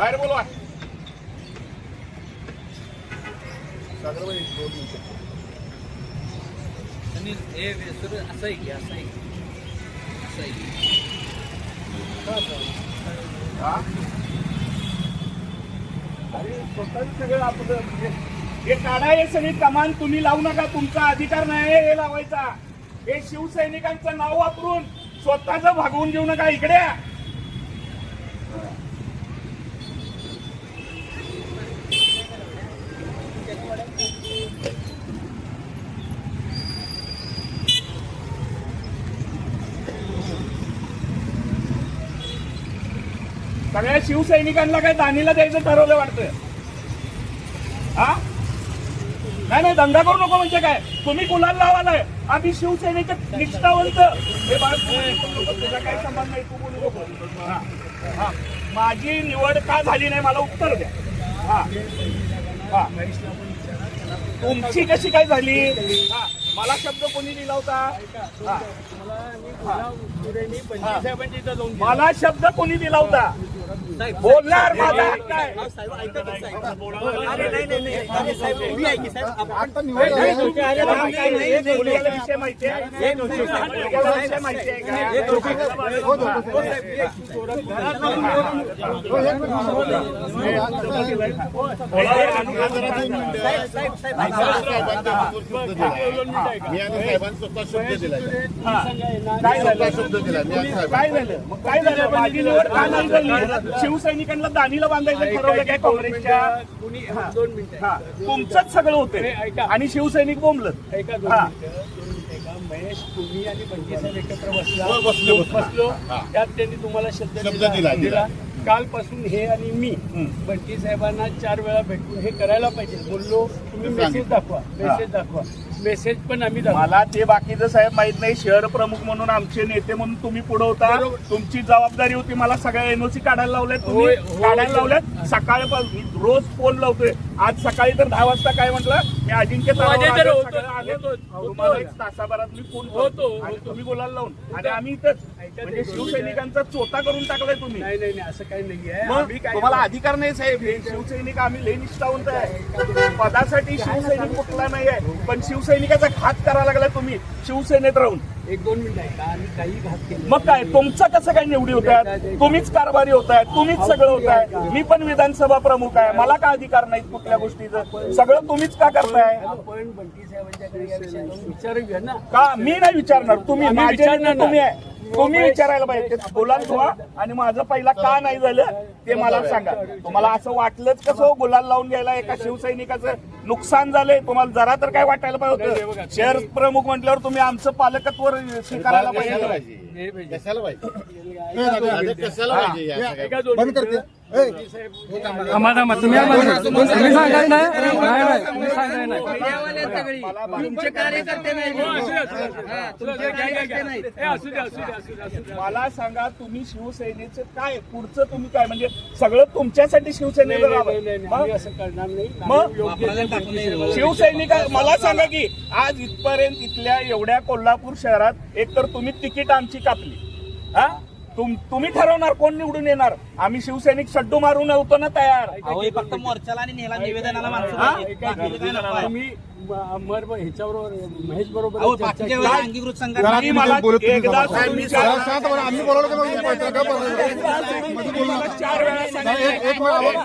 बाहेर बोलवा. आणि हे सर असं आहे की असं आहे की? असं आहे की? हा? अरे स्वतःच सगळं आपलं म्हणजे हे काढा हे सगळी कमान तुम्ही लावू नका तुमचा अधिकार नाही हे लावायचा. हे शिवसैनिकांचं नाव वापरून स्वतःच भागवून घेऊ नका इकडे. सगळ्या शिवसैनिकांना काय दानीला द्यायचं ठरवलं वाटतं हा? नाही नाही धंदा करू नको म्हणजे काय? तुम्ही कुलाल लावालाय. आम्ही शिवसैनिक निष्ठावंत. हे बाळ तुझा काय संबंध नाही तू बोलू नको. हा. हा. माझी निवड का झाली नाही मला उत्तर द्या. हा. हा. तुमची कशी काय झाली? हा. मला शब्द कोणी दिला होता हा मला शब्द कोणी दिला होता बोलणार माझा हक्क आहे माहिती आहे मी साहेबांनी स्वतः शब्द दिलाय. काय झालं? शब्द दिलाय. मी आणि साहेबांनी. काय झालं? मग काय झालं? माझी निवड का नाही झाली. शिवसैनिकांना दानीला बांधायचं ठरवलं काय काँग्रेसच्या? कुणी दोन मिनिटं. हा. तुमचंच सगळं होतं. आणि शिवसैनिक बोंबलत. ऐका दोन हा. मिनिटं दोन मिनिटं ऐका. महेश तुम्ही आणि बंटी साहेब एकत्र बसला. हो, बसलो, बसलो. बसलो. हा. त्यात त्यांनी तुम्हाला शब्द शब्द दिला, दिला. कालपासून हे आणि मी बंटी साहेबांना चार वेळा भेटून हे करायला पाहिजे. बोललो तुम्ही मेसेज. दाखवा मेसेज दाखवा. मेसेज पण आम्ही मला ते बाकीचं साहेब माहीत नाही. शहर प्रमुख म्हणून आमचे नेते म्हणून तुम्ही पुढे होता. तुमची जबाबदारी होती. मला सगळ्या एनओसी काढायला लावल्यात तुम्ही. काढायला. लावल्यात. सकाळपासून रोज फोन लावतोय. आज सकाळी तर दहा वाजता काय म्हटलं? मी अजिंक्य तासाभरात मी फोन होतो. तुम्ही बोलायला लावून. आणि आम्ही इथंच. म्हणजे शिवसैनिकांचा चोता करून टाकलाय तुम्ही. नाही नाही नाही असं काही नाही आहे. तुम्हाला अधिकार नाही साहेब. हे शिवसैनिक आम्ही लय निष्ठावंत आहे. पदासाठी शिवसैनिक कुठला नाही आहे पण शिवसैनिकाचा घात करायला लागला तुम्ही. शिवसेनेत राहून. एक दोन मिनिटं मग काय? तुमचं कसं काय निवडी होत आहेत? तुम्हीच कारभारी होत आहेत. तुम्हीच सगळं होत आहे. मी पण विधानसभा प्रमुख आहे. मला का अधिकार नाहीत कुठल्या गोष्टीचं? सगळं तुम्हीच का करताय? का? मी नाही विचारणार. तुम्ही विचारणार. तुम्ही आहे. तुम्ही विचारायला पाहिजे. ते गुलाल धुवा आणि माझं पहिला का नाही झालं ते मला सांगा. तुम्हाला असं वाटलंच कसं हो गुलाल लावून घ्यायला एका शिवसैनिकाचं नुकसान झालंय? तुम्हाला जरा तर काय वाटायला पाहिजे. होतं? शहर प्रमुख म्हटल्यावर तुम्ही आमचं पालकत्व स्वीकारायला पाहिजे. कशाला पाहिजे? कशाला पाहिजे? बंद करते. तुम्ही नाही? नाही नाही. तुम्ही नाही. तुमचे कार्यकर्ते नाही. हो, तुमचे कार्यकर्ते नाही. मला सांगा तुम्ही शिवसेनेचं काय? पुढचं तुम्ही काय? म्हणजे सगळं तुमच्यासाठी नाही, राहावं. मग? असं करणार नाही. मग? शिवसैनिक मला सांगा की आज इथपर्यंत इथल्या एवढ्या कोल्हापूर शहरात एक तर तुम्ही तिकीट आमची कापली हा? तुम तुम्ही ठरवणार कोण निवडून येणार आम्ही शिवसैनिक सड्डू मारून होतो ना तयार अहो हे फक्त मोर्चाला आणि नेला निवेदनाला माणसं हा? पाहिजे. बाकीचं काय नको आहे. तुम्ही अमर ह्याच्याबरोबर महेश बरोबर अहो चर्चा बाकीच्या केली. वेळेला अंगीकृत संघटना जरा तुम्ही मला बोलत तुम्ही एकदा जरा. सोडून जरा विचारा. शांत बघा आम्ही बोलवलं तर मग पैसा का बोलवलं? तुम्ही मला चार वेळा सांगितलं. एक- एक वेळा बोला.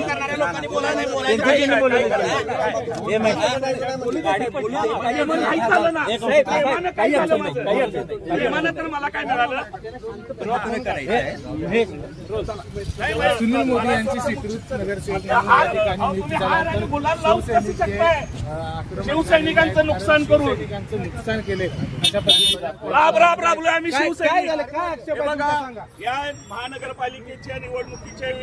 काम करणाऱ्या लोकांनी नाही बोलायचं तर मला काय मिळालं? सुनील मोदी यांची स्वीकृत नगरसेवक शिवसैनिकांचं नुकसान करून. नुकसान केले अशा पद्धतीने राब राब राबलोय आम्ही काय शिवसैनिक. या महानगरपालिकेच्या निवडणुकीच्या वेळी